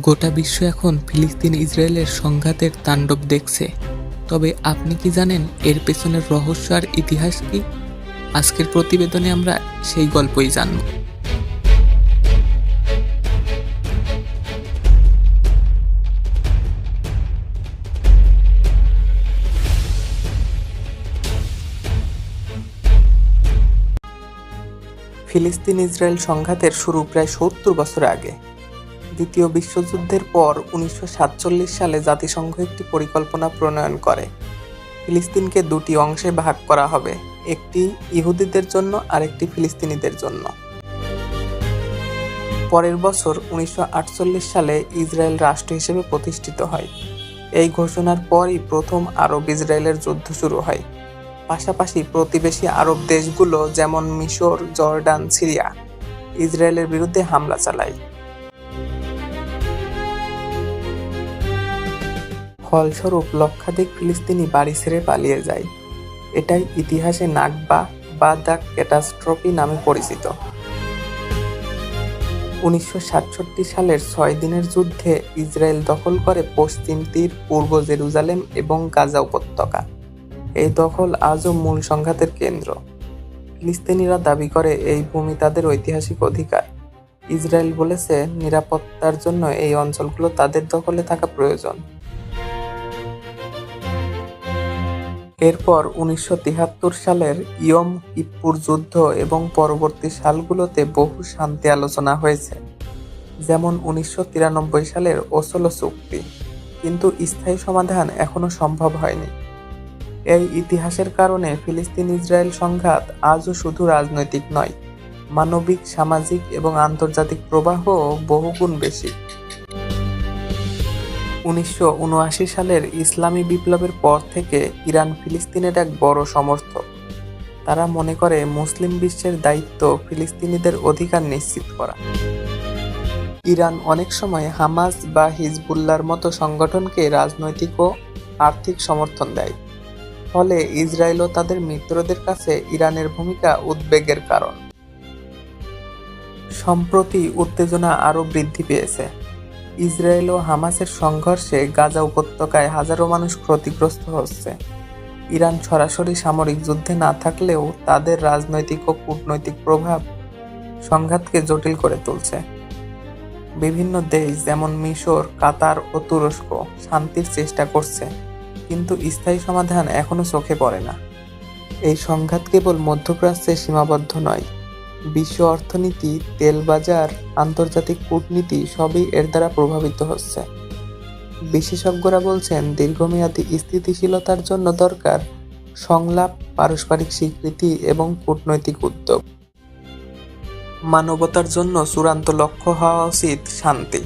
গোটা বিশ্ব এখন ফিলিস্তিন ইসরায়েলের সংঘাতের তাণ্ডব দেখছে। তবে আপনি কি জানেন এর পেছনের রহস্য আর ইতিহাস কি? আজকের প্রতিবেদনে আমরা সেই গল্পই জানব। ফিলিস্তিন ইসরায়েল সংঘাতের শুরু প্রায় সত্তর বছর আগে। দ্বিতীয় বিশ্বযুদ্ধের পর উনিশশো সাতচল্লিশ সালে জাতিসংঘ একটি পরিকল্পনা প্রণয়ন করে। ফিলিস্তিনকে দুটি অংশে ভাগ করা হবে, একটি ইহুদিদের জন্য আর একটি ফিলিস্তিনিদের জন্য। পরের বছর উনিশশো আটচল্লিশ সালে ইসরায়েল রাষ্ট্র হিসেবে প্রতিষ্ঠিত হয়। এই ঘোষণার পরই প্রথম আরব ইসরায়েলের যুদ্ধ শুরু হয়। পাশাপাশি প্রতিবেশী আরব দেশগুলো যেমন মিশর, জর্ডান, সিরিয়া, ইসরায়েলের বিরুদ্ধে হামলা চালায়। ফলস্বরূপ লক্ষাধিক ফিলিস্তিনি বাড়ি ছেড়ে পালিয়ে যায়। এটাই ইতিহাসে নাকবা বা দ্য ক্যাটাস্ট্রফি নামে পরিচিত। উনিশশো সাতষট্টি সালের ছয় দিনের যুদ্ধে ইসরায়েল দখল করে পশ্চিম তীর, পূর্ব জেরুজালেম এবং গাজা উপত্যকা। এই দখল আজও মূল সংঘাতের কেন্দ্র। ফিলিস্তিনিরা দাবি করে এই ভূমি তাদের ঐতিহাসিক অধিকার। ইসরায়েল বলেছে নিরাপত্তার জন্য এই অঞ্চলগুলো তাদের দখলে থাকা প্রয়োজন। এরপর উনিশশো সালের ইয়ম কিপ্পুর যুদ্ধ এবং পরবর্তী সালগুলোতে বহু শান্তি আলোচনা হয়েছে, যেমন উনিশশো তিরানব্বই সালের ওসলো চুক্তি। কিন্তু স্থায়ী সমাধান এখনও সম্ভব হয়নি। এই ইতিহাসের কারণে ফিলিস্তিন ইসরায়েল সংঘাত আজও শুধু রাজনৈতিক নয়, মানবিক, সামাজিক এবং আন্তর্জাতিক প্রবাহ বহুগুণ বেশি। উনিশশো উনআশি সালের ইসলামী বিপ্লবের পর থেকে ইরান ফিলিস্তিনের এক বড় সমর্থক। তারা মনে করে মুসলিম বিশ্বের দায়িত্ব ফিলিস্তিনিদের অধিকার নিশ্চিত করা। ইরান অনেক সময় হামাস বা হিজবুল্লার মতো সংগঠনকে রাজনৈতিক ও আর্থিক সমর্থন দেয়। ফলে ইসরায়েল ও তাদের মিত্রদের কাছে ইরানের ভূমিকা উদ্বেগের কারণ। সম্প্রতি উত্তেজনা আরও বৃদ্ধি পেয়েছে। ইসরায়েল ও হামাসের সংঘর্ষে গাজা উপত্যকায় হাজারো মানুষ ক্ষতিগ্রস্ত হচ্ছে। ইরান সরাসরি সামরিক যুদ্ধে না থাকলেও তাদের রাজনৈতিক ও কূটনৈতিক প্রভাব সংঘাতকে জটিল করে তুলছে। বিভিন্ন দেশ যেমন মিশর, কাতার ও তুরস্ক শান্তির চেষ্টা করছে, কিন্তু স্থায়ী সমাধান এখনও চোখে পড়ে না। এই সংঘাত কেবল মধ্যপ্রাচ্যে সীমাবদ্ধ নয় বিশ্ব অর্থনীতি, তেল বাজার, আন্তর্জাতিক কূটনীতি সবই এর দ্বারা প্রভাবিত হচ্ছে। বিশেষজ্ঞরা বলছেন, দীর্ঘমেয়াদী স্থিতিশীলতার জন্য দরকার সংলাপ, পারস্পরিক স্বীকৃতি এবং কূটনৈতিক উদ্যোগ। মানবতার জন্য চূড়ান্ত লক্ষ্য হওয়া উচিত শান্তি।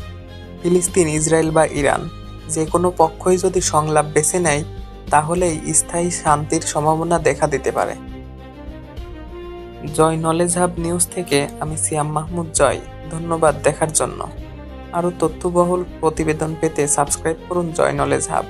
ফিলিস্তিন, ইসরায়েল বা ইরান যে কোনো পক্ষই যদি সংলাপ বেছে নেয়, তাহলেই স্থায়ী শান্তির সম্ভাবনা দেখা দিতে পারে। জয় নলেজ হাব নিউজ থেকে আমি সিয়াম মাহমুদ জয়। ধন্যবাদ দেখার জন্য। আরও তথ্যবহুল প্রতিবেদন পেতে সাবস্ক্রাইব করুন জয় নলেজ হাব।